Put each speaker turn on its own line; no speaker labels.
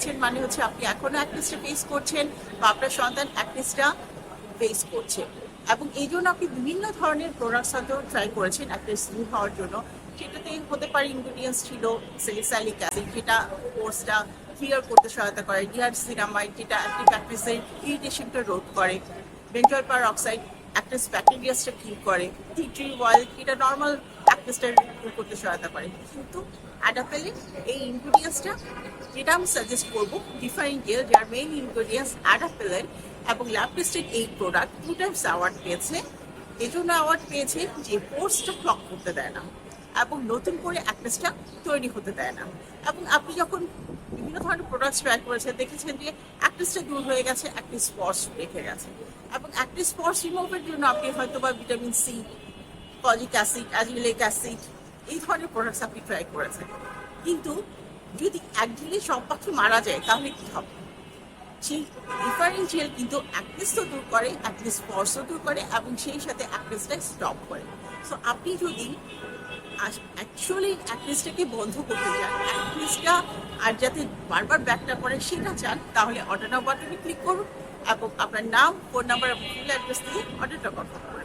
নিচ্ছেন মানে হচ্ছে আপনি এখনও অ্যাক্টিসটা ফেস করছেন বা আপনার সন্তান অ্যাক্টিসটা ফেস করছে। এবং এই জন্য আপনি বিভিন্ন ধরনের প্রোডাক্টস হয়তো ট্রাই করেছেন অ্যাক্টিস দূর হওয়ার জন্য। সেটাতে হতে পারে ইনগ্রিডিয়েন্টস ছিল স্যালিসাইলিক অ্যাসিড যেটা কোর্সটা ক্লিয়ার করতে সহায়তা করে ডিয়ার সিরামাইড যেটা অ্যাক্টিভ অ্যাক্টিসের ইরিটেশনটা রোধ করে বেঞ্জল পার অক্সাইড অ্যাক্টিস ব্যাকটেরিয়াসটা কিল করে। এটা নর্মাল অ্যাক্ট্রেসটা করতে সহায়তা করে। কিন্তু এই ইনগ্রিডিয়েন্টসটা যেটা আমি সাজেস্ট করব ডিফাইন জেল যার মেইন ইনগ্রিডিয়েন্টস অ্যাডাপেলের এবং ল্যাপটেস্টেড এই প্রোডাক্ট টু টাইমস অ্যাওয়ার্ড পেয়েছে। এজন্য জন্য অ্যাওয়ার্ড পেয়েছে যে কোর্সটা ক্লক করতে দেয় না। এবং নতুন করে অ্যাক্ট্রেসটা তৈরি হতে দেয় না। এবং আপনি যখন বিভিন্ন ধরনের প্রোডাক্টস ট্রাই করেছেন, দেখেছেন যে অ্যাক্ট্রেসটা দূর হয়ে গেছে অ্যাক্টিভ স্পটস রেখে গেছে। এবং অ্যাক্টিভ স্পটস রিমুভের জন্য আপনি হয়তো বা vitamin C kojic acid azelaic acid এই ধরনের প্রোডাক্টস আপনি ট্রাই করেছেন। কিন্তু যদি একদিনে সব পাখি মারা যায়, তাহলে কি হবে? সেই ডিফারেন্সিয়াল কিন্তু অ্যাক্রেস তো দূর করে অ্যাক্রেস স্পর্শও দূর করে এবং সেই সাথে অ্যাক্রেসটা স্টপ করে। সো আপনি যদি অ্যাকচুয়ালি অ্যাক্রেসটাকে বন্ধ করতে চান অ্যাক্রেসটা আর যাতে বারবার ব্যাকটা করে সেটা চান, তাহলে নাও বাটনে ক্লিক করুন এবং আপনার নাম ফোন নাম্বার এবং ফুল অ্যাড্রেস দিয়ে অর্ডারটা কথা করুন।